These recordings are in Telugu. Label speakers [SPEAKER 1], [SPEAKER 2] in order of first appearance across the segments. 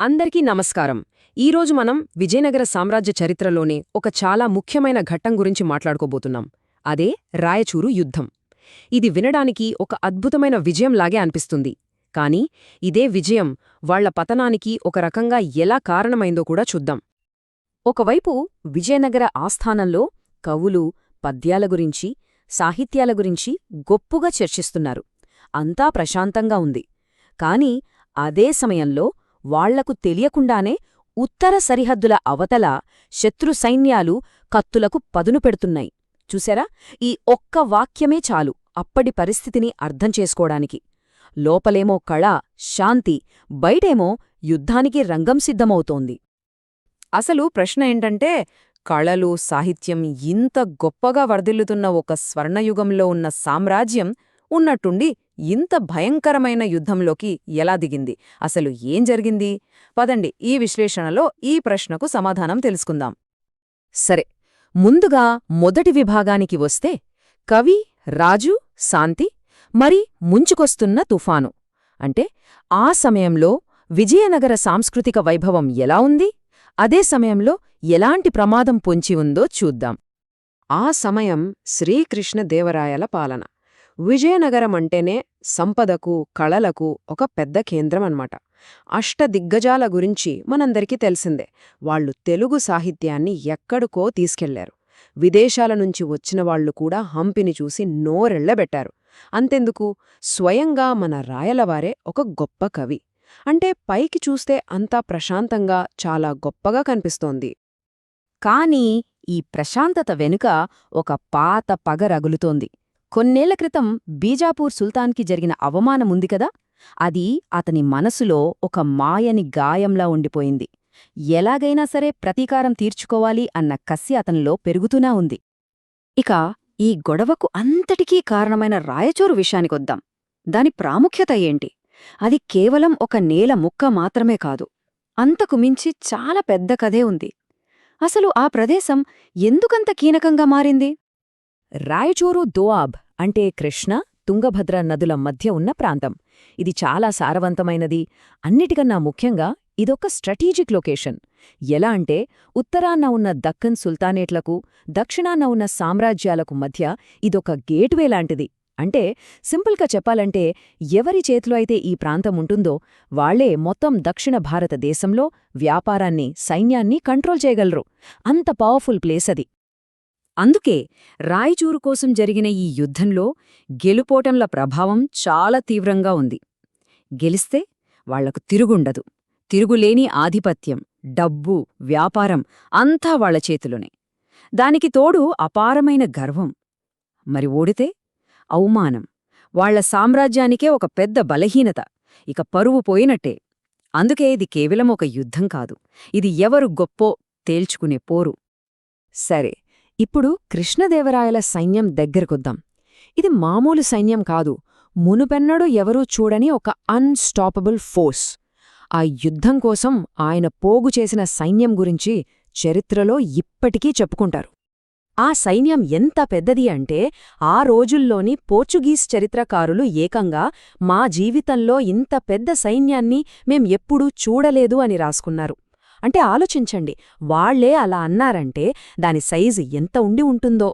[SPEAKER 1] అందరికీ నమస్కారం. ఈరోజు మనం విజయనగర సామ్రాజ్య చరిత్రలోనే ఒక చాలా ముఖ్యమైన ఘట్టం గురించి మాట్లాడుకోబోతున్నాం. అదే రాయచూరు యుద్ధం. ఇది వినడానికి ఒక అద్భుతమైన విజయంలాగే అనిపిస్తుంది. కాని ఇదే విజయం వాళ్ళ పతనానికి ఒక రకంగా ఎలా కారణమైందో కూడా చూద్దాం. ఒకవైపు విజయనగర ఆస్థానంలో కవులు పద్యాల గురించి సాహిత్యాల గురించి గొప్పగా చర్చిస్తున్నారు. అంతా ప్రశాంతంగా ఉంది. కాని అదే సమయంలో వాళ్ళకు తెలియకుండానే ఉత్తర సరిహద్దుల అవతల శత్రు సైన్యాలు కత్తులకు పదును పెడుతున్నాయి. చూసారా ఈ ఒక్క వాక్యమే చాలు అప్పటి పరిస్థితిని అర్థం చేసుకోడానికి లోపలేమో కళ శాంతి బయటేమో యుద్ధానికి రంగం సిద్ధమవుతోంది. అసలు ప్రశ్న ఏంటంటే కళలు సాహిత్యం ఇంత గొప్పగా వర్ధిల్లుతున్న ఒక స్వర్ణయుగంలో ఉన్న సామ్రాజ్యం ఉన్నట్టుండి ఇంత భయంకరమైన యుద్ధంలోకి ఎలా దిగింది? అసలు ఏం జరిగింది? పదండి ఈ విశ్లేషణలో ఈ ప్రశ్నకు సమాధానం తెలుసుకుందాం. సరే ముందుగా మొదటి విభాగానికి వస్తే కవి రాజు శాంతి మరి ముంచుకొస్తున్న తుఫాను. అంటే ఆ సమయంలో విజయనగర సాంస్కృతిక వైభవం ఎలా ఉంది? అదే సమయంలో ఎలాంటి ప్రమాదం పొంచి ఉందో చూద్దాం. ఆ సమయం శ్రీకృష్ణదేవరాయల పాలన. విజయనగరం అంటేనే సంపదకు కళలకు ఒక పెద్ద కేంద్రం అన్నమాట అష్టదిగ్గజాల గురించి మనందరికీ తెలిసిందే. వాళ్ళు తెలుగు సాహిత్యాన్ని ఎక్కడికో తీసుకెళ్ళారు. విదేశాల నుంచి వచ్చిన వాళ్ళు కూడా హంపిని చూసి నోరెళ్ళబెట్టారు అంతెందుకు? స్వయంగా మన రాయలవారే ఒక గొప్ప కవి. అంటే పైకి చూస్తే అంతా ప్రశాంతంగా చాలా గొప్పగా కనిపిస్తోంది. కాని ఈ ప్రశాంతత వెనుక ఒక పాత పగ రగులుతోంది. కొన్నేళ్ళ క్రితం బీజాపూర్ సుల్తాన్కి జరిగిన అవమానముంది కదా? అది అతని మనసులో ఒక మాయని గాయంలా ఉండిపోయింది. ఎలాగైనా సరే ప్రతీకారం తీర్చుకోవాలి అన్న కసి అతనిలో పెరుగుతూనా ఉంది. ఇక ఈ గొడవకు అంతటికీ కారణమైన రాయచూరు విషయానికొద్దాం దాని ప్రాముఖ్యత ఏంటి? అది కేవలం ఒక నేల ముక్క మాత్రమే కాదు. అంతకు మించి చాలా పెద్ద కథే ఉంది. అసలు ఆ ప్రదేశం ఎందుకంత కీనకంగా మారింది? రాయచూరు దోఆబ్ అంటే కృష్ణ తుంగభద్ర నదుల మధ్య ఉన్న ప్రాంతం. ఇది చాలా సారవంతమైనది. అన్నిటికన్నా ముఖ్యంగా ఇదొక స్ట్రాటజిక్ లొకేషన్. ఎలా అంటే ఉత్తరాన్న ఉన్న దక్కన్ సుల్తానేట్లకు దక్షిణాన్న ఉన్న సామ్రాజ్యాలకు మధ్య ఇదొక గేట్వే లాంటిది. అంటే సింపుల్గా చెప్పాలంటే ఎవరి చేతిలో అయితే ఈ ప్రాంతం ఉంటుందో వాళ్ళే మొత్తం దక్షిణ భారతదేశంలో వ్యాపారాన్ని సైన్యాన్ని కంట్రోల్ చేయగలరు. అంత పవర్ఫుల్ ప్లేస్ అది అందుకే రాయచూరు కోసం జరిగిన ఈ యుద్ధంలో గెలుపోటంల ప్రభావం చాలా తీవ్రంగా ఉంది. గెలిస్తే వాళ్ళకు తిరుగుండదు. తిరుగులేని ఆధిపత్యం డబ్బు వ్యాపారం అంతా వాళ్ళ చేతిలోనే. దానికి తోడు అపారమైన గర్వం. మరి ఓడితే? అవమానం. వాళ్ళ సామ్రాజ్యానికే ఒక పెద్ద బలహీనత. ఇక పరువు పోయినట్టే. అందుకే ఇది కేవలం ఒక యుద్ధం కాదు. ఇది ఎవరు గొప్పో తేల్చుకునే పోరు. సరే. ఇప్పుడు కృష్ణదేవరాయల సైన్యం దగ్గరకొద్దాం. ఇది మామూలు సైన్యం కాదు. మునుపెన్నడూ ఎవరూ చూడని ఒక అన్స్టాపబుల్ ఫోర్స్ ఆ యుద్ధం కోసం ఆయన పోగు చేసిన సైన్యం గురించి చరిత్రలో ఇప్పటికీ చెప్పుకుంటారు. ఆ సైన్యం ఎంత పెద్దది అంటే ఆ రోజుల్లోని పోర్చుగీస్ చరిత్రకారులు ఏకంగా మా జీవితంలో ఇంత పెద్ద సైన్యాన్ని మేం ఎప్పుడూ చూడలేదు అని రాసుకున్నారు. అంటే ఆలోచించండి. వాళ్ళే అలా అన్నారంటే దాని సైజు ఎంత ఉండి ఉంటుందో.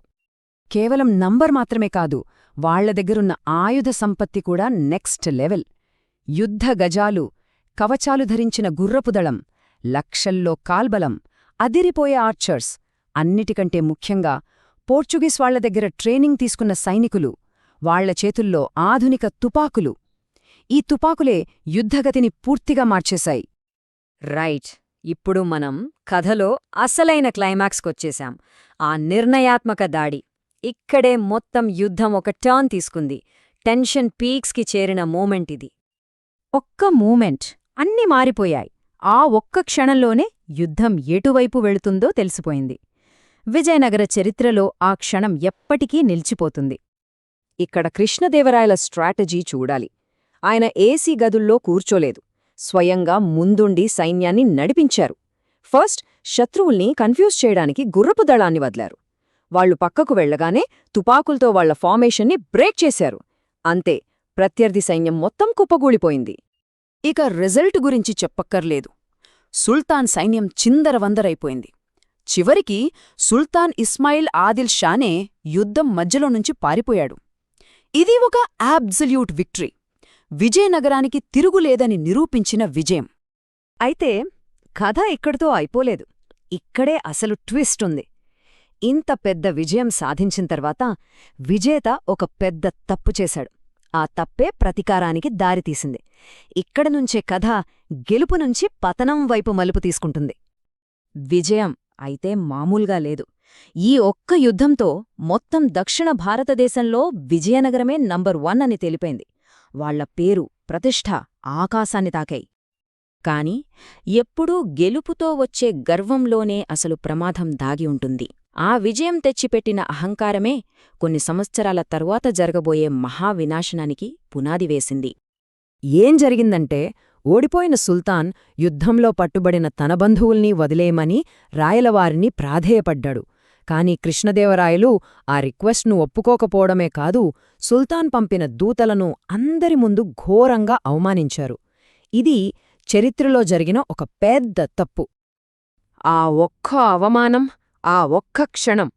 [SPEAKER 1] కేవలం నంబర్ మాత్రమే కాదు వాళ్ళ దగ్గరున్న ఆయుధ సంపత్తి కూడా నెక్స్ట్ లెవెల్. యుద్ధ గజాలు కవచాలు ధరించిన గుర్రపుదళం లక్షల్లో కాల్బలం అదిరిపోయే ఆర్చర్స్ అన్నిటికంటే ముఖ్యంగా పోర్చుగీస్ వాళ్ళ దగ్గర ట్రైనింగ్ తీసుకున్న సైనికులు వాళ్ళ చేతుల్లో ఆధునిక తుపాకులు. ఈ తుపాకులే యుద్ధగతిని పూర్తిగా మార్చేశాయి. రైట్. ఇప్పుడు మనం కథలో అసలైన క్లైమాక్స్కొచ్చేశాం. ఆ నిర్ణయాత్మక దాడి. ఇక్కడే మొత్తం యుద్ధం ఒక టర్న్ తీసుకుంది. టెన్షన్ పీక్స్కి చేరిన మూమెంట్ ఇది. ఒక్క మూమెంట్. అన్నీ మారిపోయాయి. ఆ ఒక్క క్షణంలోనే యుద్ధం ఎటువైపు వెళుతుందో తెలిసిపోయింది. విజయనగర చరిత్రలో ఆ క్షణం ఎప్పటికీ నిలిచిపోతుంది. ఇక్కడ కృష్ణదేవరాయల స్ట్రాటజీ చూడాలి. ఆయన ఏసీ గదుల్లో కూర్చోలేదు. స్వయంగా ముందుండి సైన్యాన్ని నడిపించారు. ఫస్ట్ శత్రువుల్ని కన్ఫ్యూజ్ చేయడానికి గుర్రపు దళాన్ని వదిలారు. వాళ్ళు పక్కకు వెళ్ళగానే తుపాకులతో వాళ్ళ ఫార్మేషన్ని బ్రేక్ చేశారు. అంతే ప్రత్యర్థి సైన్యం మొత్తం కుప్పగూలిపోయింది. ఇక రిజల్ట్ గురించి చెప్పక్కర్లేదు.
[SPEAKER 2] సుల్తాన్ సైన్యం చిందరవందరైపోయింది. చివరికి సుల్తాన్ ఇస్మాయిల్ ఆదిల్ షానే యుద్ధం మధ్యలో నుంచి పారిపోయాడు. ఇది ఒక యాబ్జల్యూట్ విక్టరీ. విజయనగరానికి తిరుగులేదని నిరూపించిన విజయం.
[SPEAKER 1] అయితే కథ ఇక్కడితో అయిపోలేదు. ఇక్కడే అసలు ట్విస్ట్ ఉంది. ఇంత పెద్ద విజయం సాధించిన తర్వాత విజేత ఒక పెద్ద తప్పు చేశాడు. ఆ తప్పే ప్రతీకారానికి దారితీసింది ఇక్కడ నుంచే కథ గెలుపు నుంచి పతనం వైపు మలుపు తీసుకుంటుంది. విజయం అయితే మామూలుగా లేదు. ఈ ఒక్క యుద్ధంతో మొత్తం దక్షిణ భారతదేశంలో విజయనగరమే నంబర్ వన్ అని తెలిపైంది వాళ్ళ పేరు ప్రతిష్ఠ ఆకాశాన్ని తాకాయి. కాని ఎప్పుడూ గెలుపుతో వచ్చే గర్వంలోనే అసలు ప్రమాదం దాగి ఉంటుంది. ఆ విజయం తెచ్చిపెట్టిన అహంకారమే కొన్ని సంవత్సరాల తరువాత జరగబోయే మహావినాశనానికి పునాది వేసింది. ఏం జరిగిందంటే ఓడిపోయిన సుల్తాన్ యుద్ధంలో పట్టుబడిన తన బంధువుల్ని వదిలేయమని రాయలవారిని ప్రాధేయపడ్డాడు. కాని కృష్ణదేవరాయలు ఆ రిక్వెస్ట్ను ఒప్పుకోకపోవడమే కాదు సుల్తాన్ పంపిన దూతలను అందరి ముందు ఘోరంగా అవమానించారు. ఇది చరిత్రలో జరిగిన ఒక పెద్ద తప్పు. ఆ ఒక్క అవమానం ఆ ఒక్క క్షణం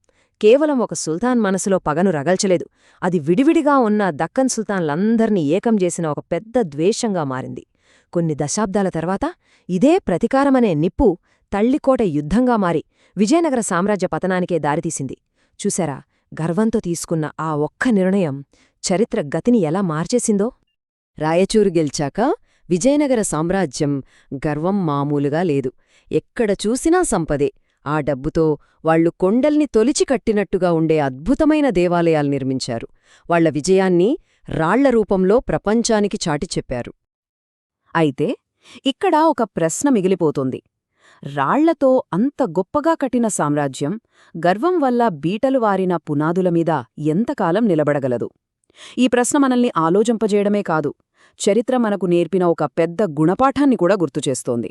[SPEAKER 1] కేవలం ఒక సుల్తాన్ మనసులో పగను రగల్చలేదు. అది విడివిడిగా ఉన్న దక్కన్ సుల్తాన్లందర్నీ ఏకం చేసిన ఒక పెద్ద ద్వేషంగా మారింది. కొన్ని దశాబ్దాల తర్వాత ఇదే ప్రతీకారమనే నిప్పు తళ్ళికోట యుద్ధంగా మారి విజయనగర సామ్రాజ్య పతనానికే దారితీసింది. చూశారా? గర్వంతో తీసుకున్న ఆ ఒక్క నిర్ణయం చరిత్ర గతిని ఎలా మార్చేసిందో? రాయచూరు గెలిచాక విజయనగర సామ్రాజ్యం గర్వం మామూలుగా లేదు. ఎక్కడ చూసినా సంపదే. ఆ డబ్బుతో వాళ్ళు కొండల్ని తొలిచి కట్టినట్టుగా ఉండే అద్భుతమైన దేవాలయాలు నిర్మించారు. వాళ్ళ విజయాన్ని రాళ్ళ రూపంలో ప్రపంచానికి చాటి చెప్పారు. అయితే ఇక్కడ ఒక ప్రశ్న మిగిలిపోతోంది. రాళ్ళతో అంత గొప్పగా కట్టిన సామ్రాజ్యం గర్వం వల్ల బీటలు వారిన పునాదులమీద ఎంతకాలం నిలబడగలదు. ఈ ప్రశ్న మనల్ని ఆలోచింపజేయడమే కాదు చరిత్ర మనకు నేర్పిన ఒక పెద్ద గుణపాఠాన్ని కూడా గుర్తుచేస్తోంది.